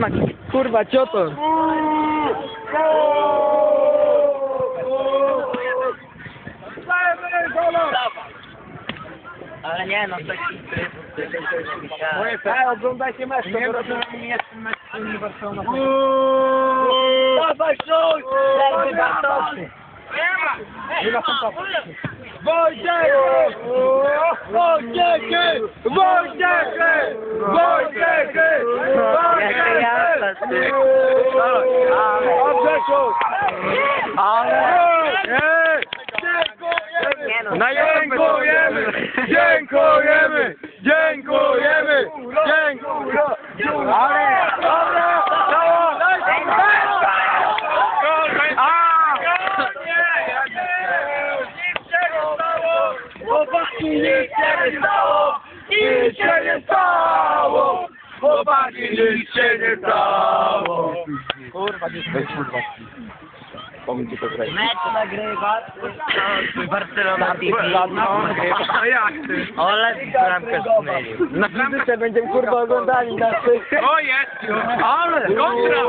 smak. Kurwa, cioto. Ale nie no, coś Ej, oglądajcie mecz, to nie rozumiem, jest mecz z Barcelona. Dawaj, szuj! Lewy Bartosy! Wojciech! Wojciech! Wojciech! Wojciech! Ale... Dziękujemy! No, Dziękujemy! Dziękujemy! Dziękujemy! Nic się nie stało! Nic się nie stało! Chłopaki, nic się nie stało! Kurwa, nie weź kurwa. Ci to grać. mecz nagrywa. Barcelona TV. A jak ty? Ole, bramkę zmylił. Na fizyce będziemy kurwa oglądali na tych. O jest! Ale! Kontra!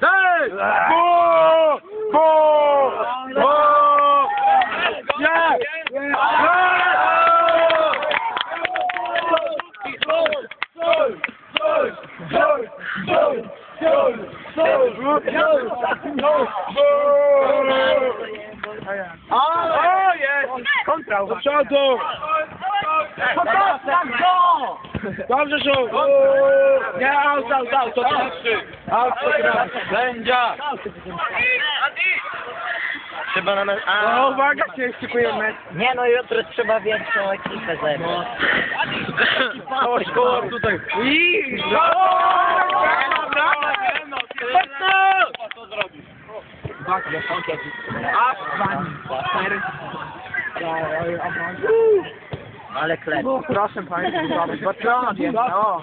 Dalej! Bo! Bo! O, jest! Kontra! Do przodu! Dobrze, Żół! Nie, out, out, out, to trzy. Out, to gra. Sędzia! Trzeba na... O, A, uwaga, się szykujemy. nie no, jutro trzeba większą ekipę zebrać. O, szkoła tutaj. I... Ale klep. Proszę Państwa, Barcelona wiem, no.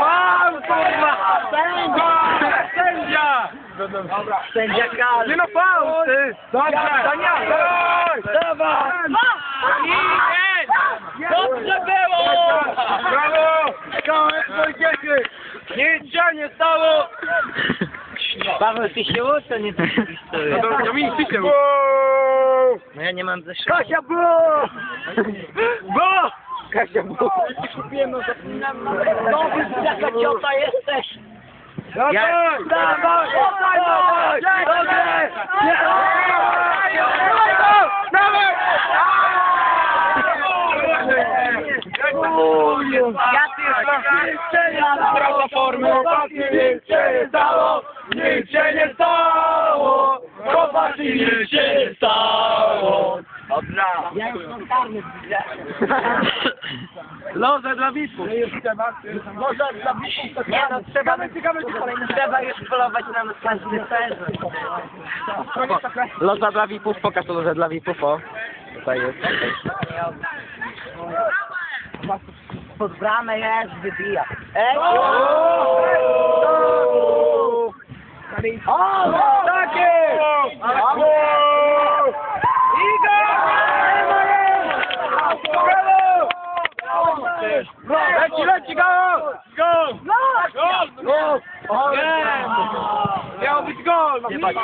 Pan, kurwa! Sędzia! Sędzia! Dobra. Sędzia Kal. Nie no, faul, ty! Dobrze! Daniel! Dawaj! Dobrze było! Brawo! Kałek Wojciechy! Nic się nie stało! Paweł, ty się uczy, nie ty się No to Dominik, ty się No ja nie mam zeszytu. Kasia, bo! Bo! Kasia, bo! Kupiłem, no Nowy, jaka ciota jesteś! Dawaj! Dawaj! Dawaj! Dawaj! Dobrze! Dawaj! Prawa formy, nic się nie stało, nic się nie stało, chłopaki, nic się nie stało. Dobra. Ja już mam karny. Loże dla VIP-ów. Loże dla. Nie no, trzeba, trzeba już polować na następny sezon. Loża dla VIP-ów, pokaż to lożę dla VIP-ów, o. Tutaj jest. Pod bramę jest, wybija. Ej! O, takie! Brawo! Brawo! Leci, leci, go! Go! Go! O, nie! Miał być gol! Nie ma go.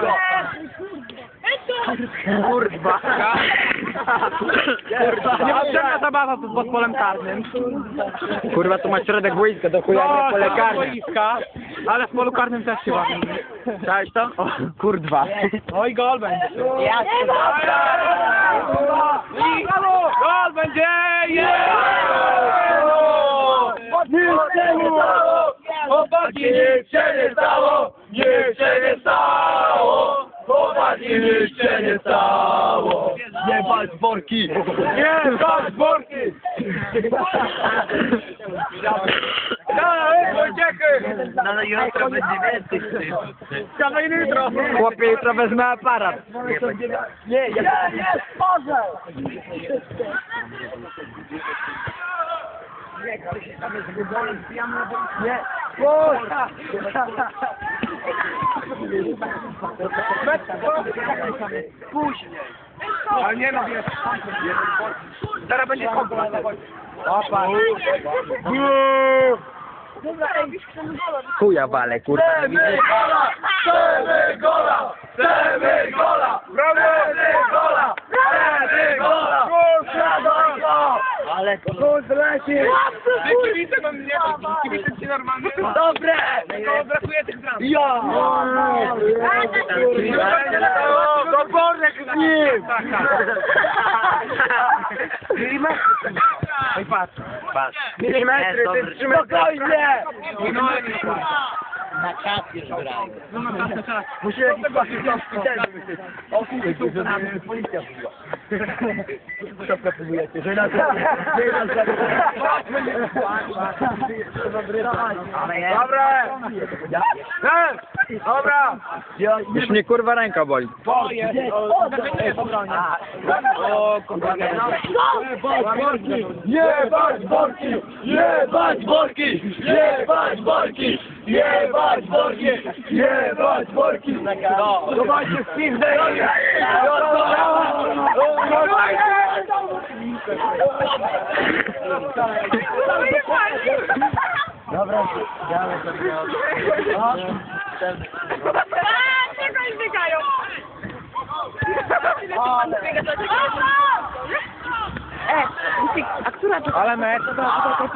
Kurwa. Kurwa. Niepotrzebna zabawa tu pod polem karnym. Kurwa, tu masz środek boiska do chuja, nie pole karne. boiska, ale w polu karnym też się bawi. Cześć to? O, kurwa. Oj, gol będzie. Ja I gol będzie! Nic się nie stało! Chłopaki, nic się nie stało! Nic się nie stało! Chłopaki, nic się nie stało! Nie bać worki! Nie bać worki! Dawaj, Wojciechy! No jutro będzie więcej z tym. Dawaj jutro! Chłopie, jutro wezmę aparat. Nie, ja nie stworzę! Nie, kurwa! Później. Ale nie no, wiesz. Teraz będzie komplet. Opa. Chuja wale, kurwa. Chcemy gola! Chcemy gola! Chcemy gola! Chcemy gola! Chcemy gola! Gola! Ale Kurs leci! Kibice mam nie, kibice ci normalnie. Dobre! Tylko brakuje tych bram. Ja! Toporek z nim! Oj, patrz. Patrz. Milimetry, ty spokojnie! Na czas już grają. No na czas, na czas. Musi jakiś pakiet wtedy O kurwa, to policja była. Szopkę próbujecie, że nas... że nas. Dobra! Dobra! Już mnie kurwa ręka boli. O, kurwa, Jebać worki! Jebać worki! Jebać worki! Jebać worki! Jebać worki! Zobaczcie w pizdę! Dobra, dalej sobie. Ale mecz.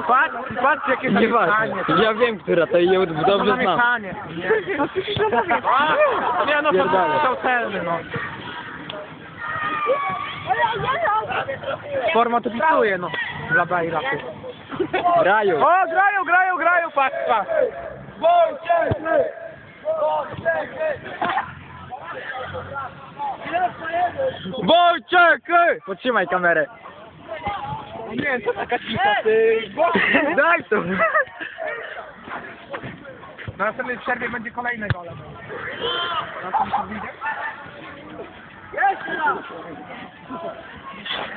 Patrz, patrz jakie Nieważne. Ja wiem, która to i ją dobrze znam. zamieszanie. Nie no, Pierdolę. to są celny no. Forma to pisuje no. Dla Bajra. Raju. O, grają, grają, grają, patrz, patrz. Wojciech! Wojciech! Potrzymaj kamerę. Nie, to taka cisza, ty. Daj to. Na następnej przerwie będzie kolejne gole. Na tym się wyjdzie?